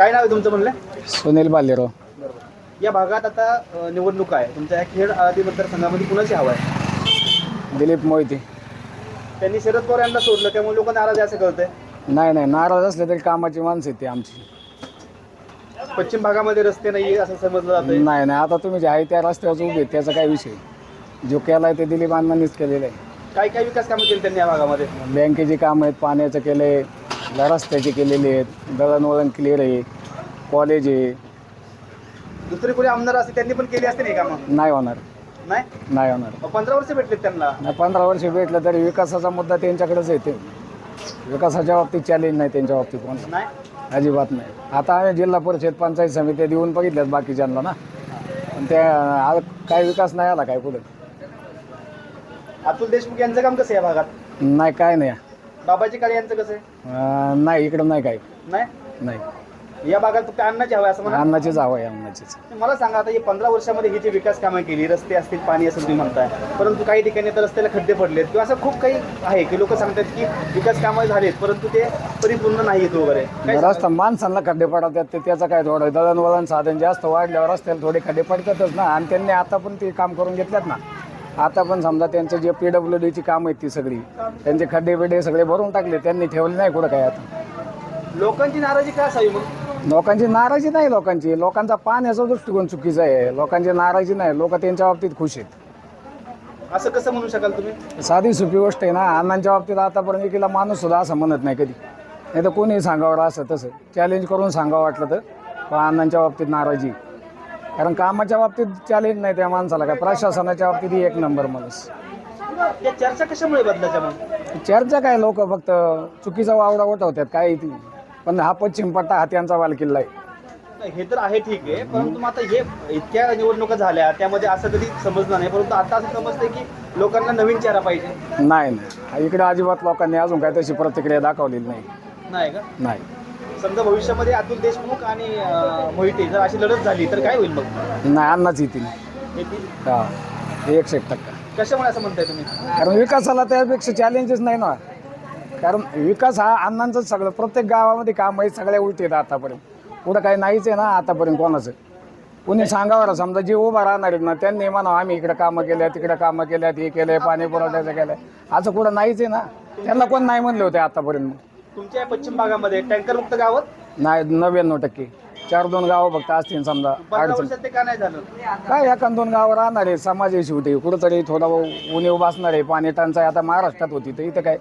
काय नाव आहे तुमचं म्हणलं? सुनील बालेराव. या भागात आता अ, निवडणूक आहे. तुमच्या या खेड आदी मतदारसंघामध्ये कुणाची हवा आहे? दिलीप मोहिते. त्यांनी शरद पवार यांना सोडलं त्यामुळे लोक नाराज आहे असं कळतंय. नाही नाही. नाराज असले तरी कामाची माणसं आहेत ती आमची. पश्चिम भागामध्ये रस्ते नाही असं समजलं जातंय. नाही नाही. आता तुम्ही जे आहे त्या रस्त्यावर उभे आहेत, त्याचा काय विषय? जो केला आहे ते दिलीप अण्णांनीच केलेलं आहे. काय काय विकास कामं केली त्यांनी या भागामध्ये? बँकेची कामं आहेत पाण्याचं केलं आहे रस्त्याची केलेली आहेत दळणवळण क्लिअर आहे कॉलेज आहे. दुसरे कोणी आमदार असते त्यांनी पण केली असते नाही कामं नाही होणार. नाही? नाही होणार. पंधरा वर्ष भेटलेत त्यांना. नाही पंधरा वर्ष भेटलं तरी विकासाचा मुद्दा त्यांच्याकडेच येते विकासाच्या बाबतीत चॅलेंज नाही त्यांच्या बाबतीत कोणता नाही? अजिबात नाही. आता आम्ही जिल्हा परिषद पंचायत समित्या देऊन बघितल्यात बाकीच्यांना ना. पण त्या आ- काय विकास नाही आला काय पुढे. अतुल देशमुख यांचं काम कसं आहे या भागात? नाही काय नाही. बाबाजी काळे यांचं कसं आहे? अं, नाही इकडं नाही काय नाही? नाही. या भागात फक्त अन्नाची हवा असं म्हणा अन्नाचीच हवं आहे अन्नाचीच. मला सांगा आता हे पंधरा वर्षामध्ये ही जी विकास कामं केली रस्ते असतील पाणी असेल तुम्ही म्हणताय परंतु काही ठिकाणी आता रस्त्याला खड्डे पडलेत. किंवा असं खूप काही आहे की लोक सांगतात की विकास कामं झालेत परंतु ते परिपूर्ण नाहीत वगैरे. काय रस्ता माणसांना खड्डे पडतात ते त्याचं काय थोडं दळणवळण साधन जास्त वाढल्यावर रस्त्याला थोडे खड्डे पडतातच ना आणि त्यांनी आता पण ते काम करून घेतल्यात ना. आता पण समजा त्यांचं जे पी डब्ल्यू डीची काम आहेत ती सगळी त्यांचे खड्डे बिड्डे सगळे भरून टाकले त्यांनी ठेवले नाही कुठं काय आता? लोकांची नाराजी काय असावी मग? लोकांची नाराजी नाही लोकांची लोकांचा पाण्याचा दृष्टिकोन चुकीचा आहे लोकांची नाराजी नाही लोक त्यांच्या बाबतीत खुश आहेत. असं कसं म्हणू शकाल तुम्ही? साधी सोपी गोष्ट आहे ना अण्णांच्या बाबतीत आतापर्यंत एकीला माणूस सुद्धा असं म्हणत नाही कधी. नाही तर कोणी सांगावं असं तसं. चॅलेंज करून सांगावं वाटलं तर पण अण्णांच्या बाबतीत नाराजी. कारण कामाच्या बाबतीत चॅलेंज नाही त्या माणसाला काय प्रशासनाच्या बाबतीत एक नंबर माणूस या चर्चा कशामुळे बदलायच्या मग? चर्चा काय लोक फक्त चुकीचा वावडा उठवतात काय ती. पण हा पश्चिम पट्टा हा त्यांचा बाल किल्ला आहे. हे तर आहे ठीक आहे परंतु मग आता हे इतक्या निवडणुका झाल्या त्यामध्ये असं कधी समजलं नाही परंतु आता असं समजतंय की लोकांना नवीन चेहरा पाहिजे. नाही नाही. इकडे अजिबात लोकांनी अजून काय तशी प्रतिक्रिया दाखवलेली नाही. नाही का? नाही. समजा भविष्यामध्ये अतुल देशमुख आणि अं, मोहिते जर अशी लढत झाली तर काय होईल मग? नाही अन्नाच येतील. येतील? हा एकशे एक टक्का. कशामुळे असं म्हणताय तुम्ही? कारण विकासाला त्यापेक्षा चॅलेंजेस नाही ना. कारण विकास हा अण्णांचं सगळं. प्रत्येक गावामध्ये काम आहे सगळ्या उलटी आहेत आतापर्यंत. पुढं काही नाहीच आहे ना आतापर्यंत कोणाचं. कुणी सांगावं समजा जे उभा राहणार आहेत ना त्यांनी म्हणा आम्ही इकडे कामं केल्या तिकडे कामं केल्यात हे केलंय पाणी पुरवठ्याचं केलंय. असं कुठं नाहीच आहे ना. त्यांना कोण नाही म्हणले होते आतापर्यंत तुमच्या या पश्चिम भागामध्ये टँकर मुक्त गावात? नाही नव्याण्णव टक्के. चार दोन गावं फक्त असतील समजा. पंधरा अडचण. वर्षात ते का नाही झालं? काय एखाद दोन गावं राहणार आहे समाजाशी होते. कुठंतरी थोडा उणीव बसणार आहे. पाणी टंचाई आता महाराष्ट्रात होती तर इथं काय?